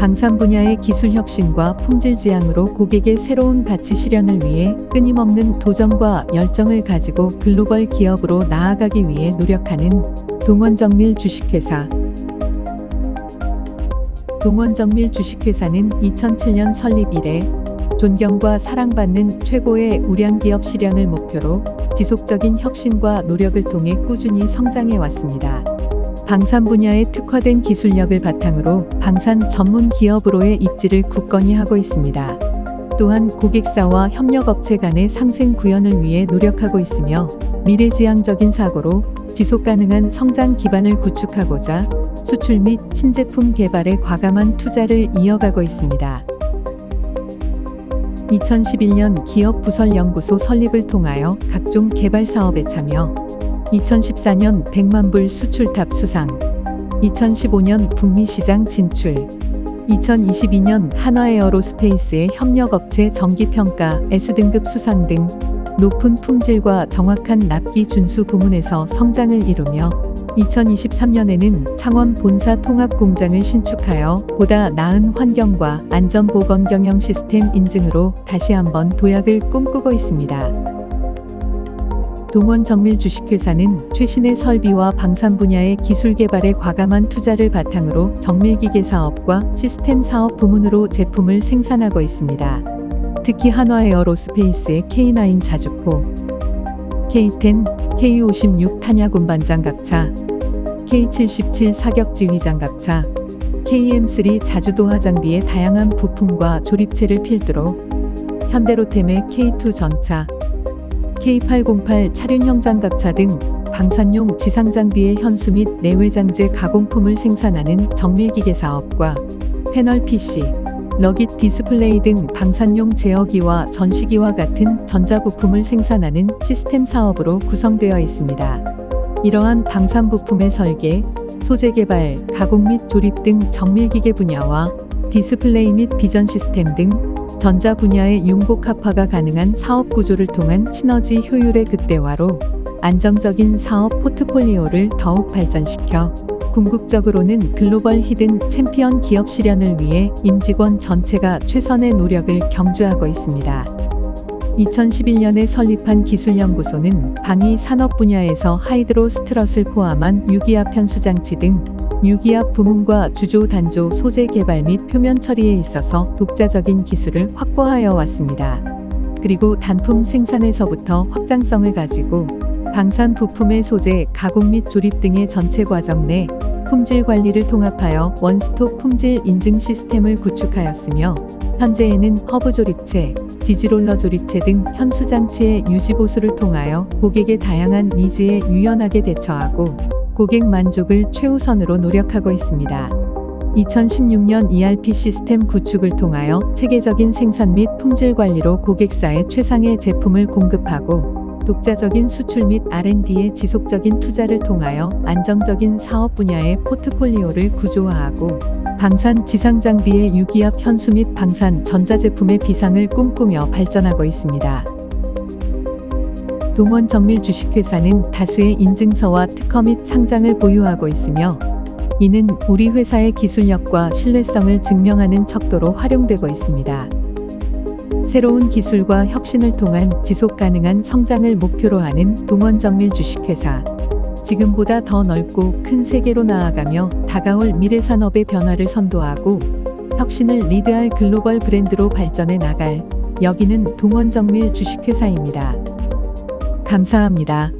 방산 분야의 기술 혁신과 품질 지향으로 고객의 새로운 가치 실현을 위해 끊임없는 도전과 열정을 가지고 글로벌 기업으로 나아가기 위해 노력하는 동원정밀 주식회사. 동원정밀 주식회사는 2007년 설립 이래 존경과 사랑받는 최고의 우량 기업 실현을 목표로 지속적인 혁신과 노력을 통해 꾸준히 성장해 왔습니다. 방산 분야에 특화된 기술력을 바탕으로 방산 전문 기업으로의 입지를 굳건히 하고 있습니다. 또한 고객사와 협력업체 간의 상생 구현을 위해 노력하고 있으며 미래지향적인 사고로 지속 가능한 성장 기반을 구축하고자 수출 및 신제품 개발에 과감한 투자를 이어가고 있습니다. 2011년 기업 부설 연구소 설립을 통하여 각종 개발 사업에 참여, 2014년 100만 불 수출탑 수상, 2015년 북미 시장 진출, 2022년 한화에어로스페이스의 협력업체 정기평가 S등급 수상 등 높은 품질과 정확한 납기 준수 부문에서 성장을 이루며 2023년에는 창원 본사 통합 공장을 신축하여 보다 나은 환경과 안전 보건 경영 시스템 인증으로 다시 한번 도약을 꿈꾸고 있습니다. 동원 정밀 주식회사는 최신의 설비와 방산 분야의 기술 개발에 과감한 투자를 바탕으로 정밀기계 사업과 시스템 사업 부문으로 제품을 생산하고 있습니다. 특히 한화 에어로스페이스의 K9 자주포, K10, K56 탄약 운반 장 갑차, K77 사격 지휘 장 갑차, KM3 자주도하 장비의 다양한 부품과 조립체를 필두로 현대로템의 K2 전차, K808 차륜형 장갑차 등 방산용 지상 장비의 현수 및 내외 장재 가공품을 생산하는 정밀기계 사업과 패널 PC, 러깃 디스플레이 등 방산용 제어기와 전시기와 같은 전자부품을 생산하는 시스템 사업으로 구성되어 있습니다. 이러한 방산 부품의 설계, 소재 개발, 가공 및 조립 등 정밀기계 분야와 디스플레이 및 비전 시스템 등 전자 분야의 융복합화가 가능한 사업 구조를 통한 시너지 효율의 극대화로 안정적인 사업 포트폴리오를 더욱 발전시켜 궁극적으로는 글로벌 히든 챔피언 기업 실현을 위해 임직원 전체가 최선의 노력을 경주하고 있습니다. 2011년에 설립한 기술연구소는 방위 산업 분야에서 하이드로 스트럿을 포함한 유기압 현수장치 등 유기압 부문과 주조 단조 소재 개발 및 표면 처리에 있어서 독자적인 기술을 확보하여 왔습니다. 그리고 단품 생산에서부터 확장성을 가지고 방산 부품의 소재, 가공 및 조립 등의 전체 과정 내 품질 관리를 통합하여 원스톱 품질 인증 시스템을 구축하였으며 현재에는 허브 조립체, 지지롤러 조립체 등 현수 장치의 유지 보수를 통하여 고객의 다양한 니즈에 유연하게 대처하고 고객 만족을 최우선으로 노력하고 있습니다. 2016년 ERP 시스템 구축을 통하여 체계적인 생산 및 품질 관리로 고객사에 최상의 제품을 공급하고 독자적인 수출 및 R&D의 지속적인 투자를 통하여 안정적인 사업 분야의 포트폴리오를 구조화하고 방산 지상 장비의 유기압 현수 및 방산 전자제품의 비상을 꿈꾸며 발전하고 있습니다. 동원 정밀 주식회사는 다수의 인증서와 특허 및 상장을 보유하고 있으며 이는 우리 회사의 기술력과 신뢰성을 증명하는 척도로 활용되고 있습니다. 새로운 기술과 혁신을 통한 지속 가능한 성장을 목표로 하는 동원 정밀 주식회사. 지금보다 더 넓고 큰 세계로 나아가며 다가올 미래 산업의 변화를 선도하고 혁신을 리드할 글로벌 브랜드로 발전해 나갈 여기는 동원 정밀 주식회사입니다. 감사합니다.